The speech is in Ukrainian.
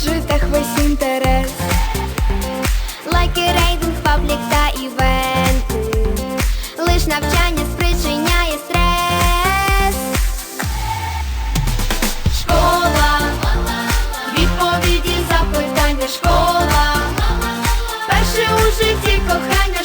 джитах весь інтерес, лайки, рейдинг, паблік та івенти, лиш навчання спричиняє стрес. Школа, відповіді запитання, школа, перше у житті кохання.